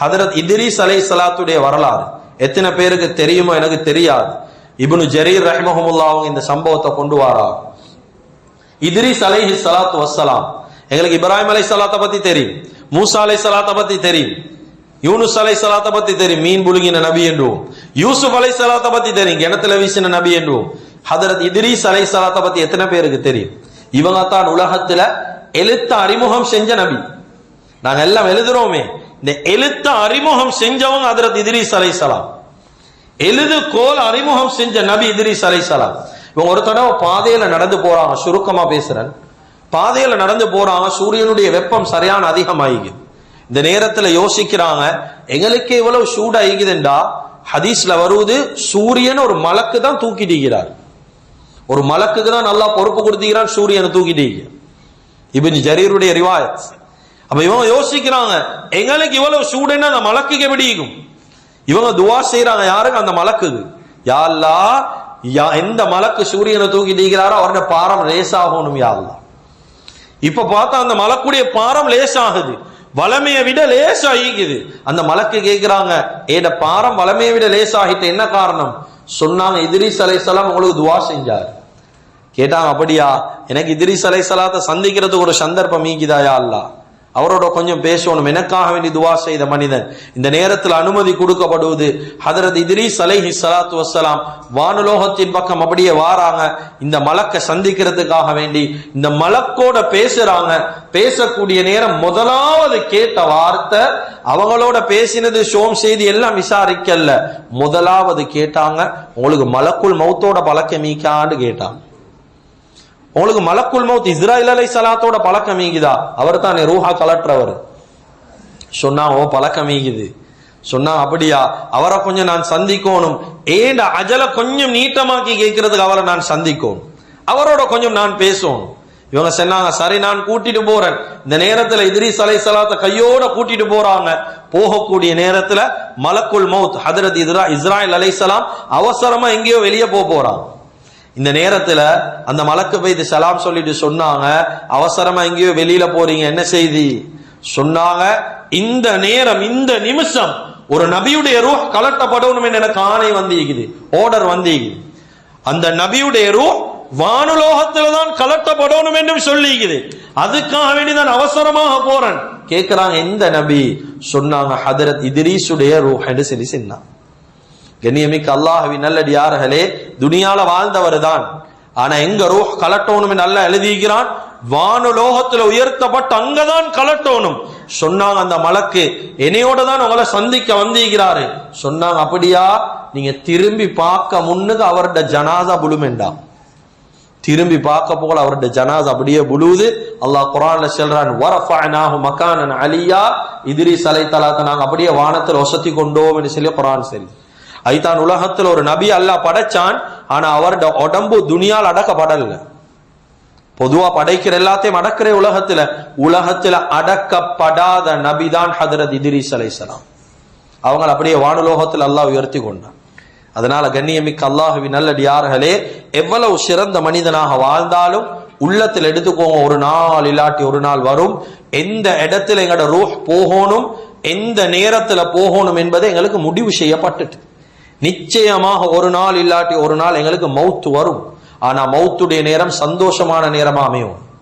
ஹதரத் இதிரிஸ் அலை சலாத்துடைய வரலாறு எத்தனை பேருக்கு தெரியுமோ எனக்கு தெரியாது. இபனு ஜரீர் ரஹ்மஹமுல்லா இந்த சம்பவத்தை கொண்டு வாரா இதிரிஸ் அலை சலாத்து வசலாம் எங்களுக்கு இப்ராஹிம் அலை சலாத்தை பத்தி தெரியும். மூசா அலை சலாத்தை பத்தி தெரியும். யூனுஸ் அலை சலாத்தை பத்தி தெரியும். மீன் புழுங்கின நபி என்றும். யூசுப் அலை சலாத்தை பத்தி தெரியும். கிணத்துல வீசின நபி என்றும். ஹதரத் இதிரிஸ் அலை சலாத்தை பத்தி எத்தனை பேருக்கு தெரியும்? இவங்க தான் உலகத்துல எழுத்த அறிமுகம் செஞ்ச நபி. நாங்க எல்லாம் எழுதுறோமே. இந்த எழுத்த அறிமுகம் செஞ்சவங்க ஹதரத் இதிரிஸ் அலைசலாம் எழுது கோல் அறிமுகம் செஞ்ச நபி இதிரிஸ் அலைசலாம் இவங்க ஒரு தடவை பாதையில நடந்து போறாங்க சுருக்கமா பேசுறேன். பாதையில நடந்து போறாங்க சூரியனுடைய வெப்பம் சரியான அதிகமாகிக்குது இந்த நேரத்துல யோசிக்கிறாங்க எங்களுக்கு இவ்வளவு சூடாயிக்குதுண்டா? ஹதீஸ்ல வருவது சூரியன் ஒரு மலக்கு தான் தூக்கிட்டுகிறார் ஒரு மலக்குக்கு தான் நல்லா பொறுப்பு கொடுத்துக்கிறான் சூரியனை தூக்கிட்டு இபின் ஜரீருடைய ரிவாயத். அப்ப இவங்க யோசிக்கிறாங்க எங்களுக்கு இவ்வளவு சூடுன்னு அந்த மலக்குக்கு எப்படி இவங்க துவா செய்யறாங்க யாருக்கு? அந்த மலக்குக்கு. யா யா எந்த மலக்கு சூரியனை தூக்கி நீக்கிறாரோ அவருடைய பாரம் லேசாகணும் யா இப்ப பார்த்தா அந்த மலக்குடைய பாரம் லேசாகுது. வளமையை விட லேசாகிக்குது. அந்த மலக்கு கேட்கிறாங்க ஏட பாரம் வளமையை விட லேசாகிட்டு என்ன காரணம்? சொன்னாங்க இத்ரீஸ் சலைசலாம் உங்களுக்கு துவா செஞ்சார். கேட்டாங்க அப்படியா? எனக்கு இத்ரீஸ் சலைசலாத்த சந்திக்கிறதுக்கு ஒரு சந்தர்ப்பம் மீக்குதாயா அல்லாஹ் அவரோட கொஞ்சம் பேசணும். எனக்காக வேண்டி துவா செய்த மனிதன். இந்த நேரத்தில் அனுமதி கொடுக்கப்படுவது ஹதரத் இத்ரீஸ் அலைஹி சலாத்து வசலாம் வானுலோகத்தின் பக்கம் அப்படியே வாராங்க. இந்த மலக்கை சந்திக்கிறதுக்காக வேண்டி இந்த மலக்கோட பேசுறாங்க. பேசக்கூடிய நேரம் முதலாவது கேட்ட வார்த்தை அவங்களோட பேசினது ஷோம் செய்தி எல்லாம் விசாரிக்கல முதலாவது கேட்டாங்க உங்களுக்கு மலக்குள் மௌத்தோட பழக்கம் மீக்கான்னு கேட்டாங்க. உங்களுக்கு மலக்குல் மௌத் இஸ்ராயில் அலை சலாத்தோட பழக்கம் ஈகுதா. அவர் தானே ரூஹா கலற்றவர். சொன்னா ஓ பழக்கம் ஈகுது. சொன்னா அப்படியா அவரை கொஞ்சம் நான் சந்திக்கணும். ஏண்ட அஜல கொஞ்சம் நீட்டமாக்கி கேட்கறதுக்கு அவரை நான் சந்திக்கணும். அவரோட கொஞ்சம் நான் பேசணும். இவங்க சொன்னாங்க சரி நான் கூட்டிட்டு போறேன். இந்த நேரத்துல இத்ரீஸ் அலை சலாத்த கையோட கூட்டிட்டு போறாங்க. போகக்கூடிய நேரத்துல மலக்குல் மௌத் ஹதரத் இஸ்ரா இஸ்ராயில் அலைசலாம் அவசரமா எங்கேயோ வெளியே போக போறாங்க. இந்த நேரத்துல அந்த மலக்கு போய் சலாம் சொல்லிட்டு சொன்னாங்க அவசரமா எங்கேயோ வெளியில போறீங்க என்ன செய்தி? சொன்னாங்க இந்த நேரம் இந்த நிமிஷம் ஒரு நபியுடைய ரூ கலட்டப்படணும் எனக்கு ஆணை வந்திருக்குது ஆர்டர் வந்திருக்குது. அந்த நபியுடைய ரூ வானுலோகத்துல தான் கலட்டப்படணும் என்றும் சொல்லிக்குது அதுக்காக வேண்டி நான் அவசரமாக போறேன். கேட்கிறாங்க எந்த நபி? சொன்னாங்க ஹதரத் இதிரீசுடைய ரூஹ் என்று சொல்லி சொன்னான். கண்ணியமிக்க அல்லாஹ்வின் நல்லடியார்களே துனியால வாழ்ந்தவர் தான் ஆனா எங்க ரூஹ் கலட்டோனும் நல்லா எழுதிக்கிறான் வானுலோகத்துல உயர்த்தப்பட்டு அங்கதான் கலட்டோனும். சொன்னாங்க அந்த மலக்கு என்னையோட தான் உங்களை சந்திக்க வந்திருக்கிறாரு. சொன்னாங்க அப்படியா? நீங்க திரும்பி பார்க்க முன்னுக்கு அவருடைய ஜனாதா புழுமெண்டா? திரும்பி பார்க்க போல அவருடைய ஜனாஸ் அப்படியே புழுவுது. அல்லாஹ் குரான்ல சொல்றான் வரஃபஅனாஹு மக்கானன் அலியா. இதிரி சலை தலாத்த நாங்கள் அப்படியே வானத்தில் ஒசத்தி கொண்டோம் என்று சொல்லி குரான் சரி ஐதான் உலகத்தில் ஒரு நபி அல்லாஹ் படைச்சான். ஆனா அவரோட உடம்பு துணியால் அடக்கப்படல. பொதுவா படைக்கிற எல்லாத்தையும் அடக்கிற உலகத்துல உலகத்துல அடக்கப்படாத நபிதான் ஹதரத் இதிரிஸ் அலைசலாம் அவங்களை அப்படியே வானுலோகத்தில் அல்லாஹ் உயர்த்தி கொண்டான். அதனால கண்ணியமிக்க அல்லாஹுவின் நல்லடியார்களே எவ்வளவு சிறந்த மனிதனாக வாழ்ந்தாலும் உள்ளத்தில் எடுத்துக்கோங்க ஒரு நாள் இல்லாட்டி ஒரு நாள் வரும். எந்த இடத்துல எங்களோட ரூஹ் போகணும் எந்த நேரத்துல போகணும் என்பது எங்களுக்கு முடிவு செய்யப்பட்டுட்டு. நிச்சயமாக ஒரு நாள் இல்லாட்டி ஒரு நாள் எங்களுக்கு மௌத்து வரும். ஆனா மௌத்துடைய நேரம் சந்தோஷமான நேரமா அமையும்.